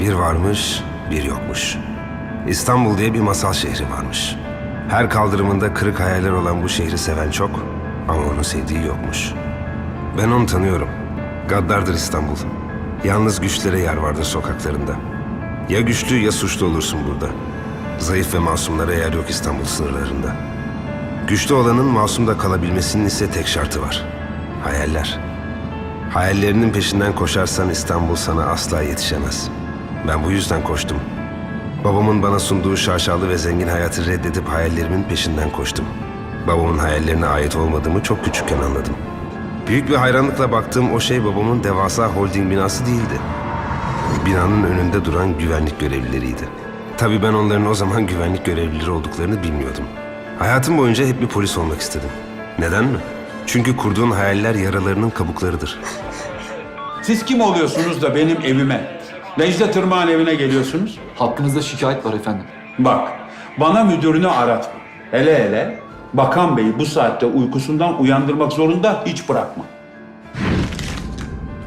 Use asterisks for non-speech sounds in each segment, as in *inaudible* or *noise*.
Bir varmış, bir yokmuş. İstanbul diye bir masal şehri varmış. Her kaldırımında kırık hayaller olan bu şehri seven çok ama onun sevdiği yokmuş. Ben onu tanıyorum. Gaddardır İstanbul. Yalnız güçlere yer vardır sokaklarında. Ya güçlü ya suçlu olursun burada. Zayıf ve masumlara yer yok İstanbul sınırlarında. Güçlü olanın masumda kalabilmesinin ise tek şartı var. Hayaller. Hayallerinin peşinden koşarsan İstanbul sana asla yetişemez. Ben bu yüzden koştum. Babamın bana sunduğu şaşalı ve zengin hayatı reddedip hayallerimin peşinden koştum. Babamın hayallerine ait olmadığımı çok küçükken anladım. Büyük bir hayranlıkla baktığım o şey babamın devasa holding binası değildi. Binanın önünde duran güvenlik görevlileriydi. Tabii ben onların o zaman güvenlik görevlileri olduklarını bilmiyordum. Hayatım boyunca hep bir polis olmak istedim. Neden mi? Çünkü kurduğun hayaller yaralarının kabuklarıdır. Siz kim oluyorsunuz da benim evime, Necdet Irmak'ın evine geliyorsunuz? Hakkınızda şikayet var efendim. Bak, bana müdürünü aratma. Hele hele Bakan Bey'i bu saatte uykusundan uyandırmak zorunda hiç bırakma.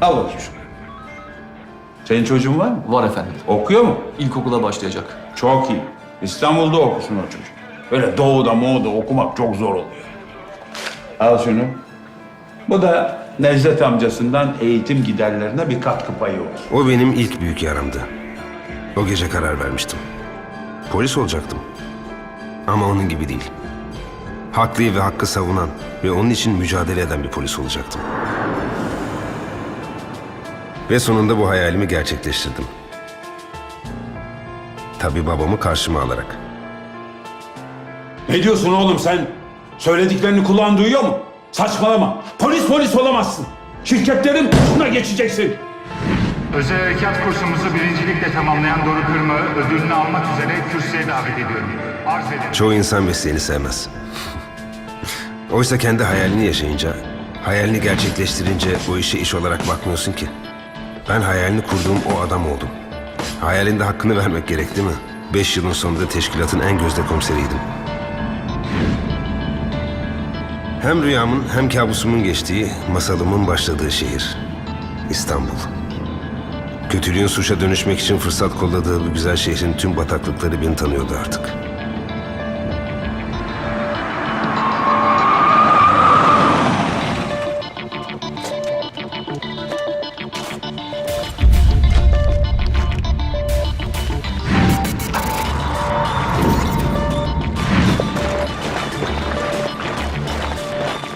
Al bakayım şunu. Senin çocuğun var mı? Var efendim. Okuyor mu? İlkokula başlayacak. Çok iyi. İstanbul'da okusun o çocuk. Öyle doğuda moğuda okumak çok zor oluyor. Al şunu. Bu da Necdet amcasından eğitim giderlerine bir katkı payı olsun. O benim ilk büyük yaramdı. O gece karar vermiştim. Polis olacaktım. Ama onun gibi değil. Haklıyı ve hakkı savunan ve onun için mücadele eden bir polis olacaktım. Ve sonunda bu hayalimi gerçekleştirdim. Tabii babamı karşıma alarak. Ne diyorsun oğlum sen? Söylediklerini kulağın duyuyor mu? Saçmalama. Polis polis olamazsın. Şirketlerin başına geçeceksin. Özel harekat kursumuzu birincilikle tamamlayan Doruk Kırmağı ödülünü almak üzere kürsüye davet ediyorum. Arz ederim. Çoğu insan mesleğini sevmez. *laughs* Oysa kendi hayalini yaşayınca, hayalini gerçekleştirince o işe iş olarak bakmıyorsun ki. Ben hayalini kurduğum o adam oldum. Hayalinde hakkını vermek gerek değil mi? Beş yılın sonunda teşkilatın en gözde komiseriydim. Hem rüyamın hem kabusumun geçtiği, masalımın başladığı şehir. İstanbul. Kötülüğün suça dönüşmek için fırsat kolladığı bu güzel şehrin tüm bataklıkları beni tanıyordu artık.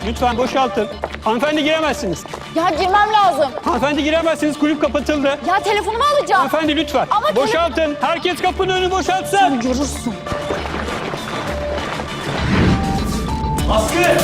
Lütfen boşaltın. Hanımefendi giremezsiniz. Ya girmem lazım. Hanımefendi giremezsiniz. Kulüp kapatıldı. Ya telefonumu alacağım. Hanımefendi lütfen. Ama boşaltın. Herkes kapının önünü boşaltsın. Görürsün. Gel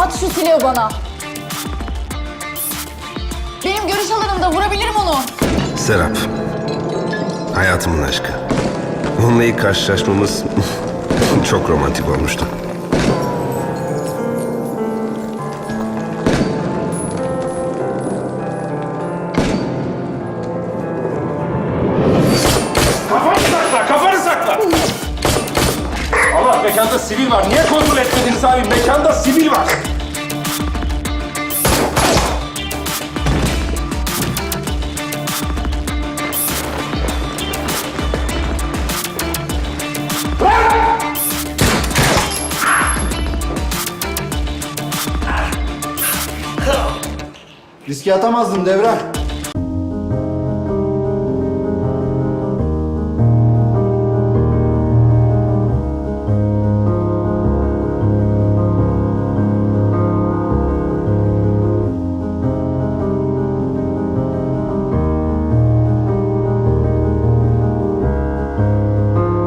At şu silahı bana. Benim görüş alanımda vurabilirim onu. Serap. Hayatımın aşkı. Onunla ilk karşılaşmamız *laughs* çok romantik olmuştu. Kafanı sakla, kafanı sakla! Allah mekanda sivil var. Niye kontrol etmediniz abi? Mekanda sivil var. Riske atamazdım Devrem.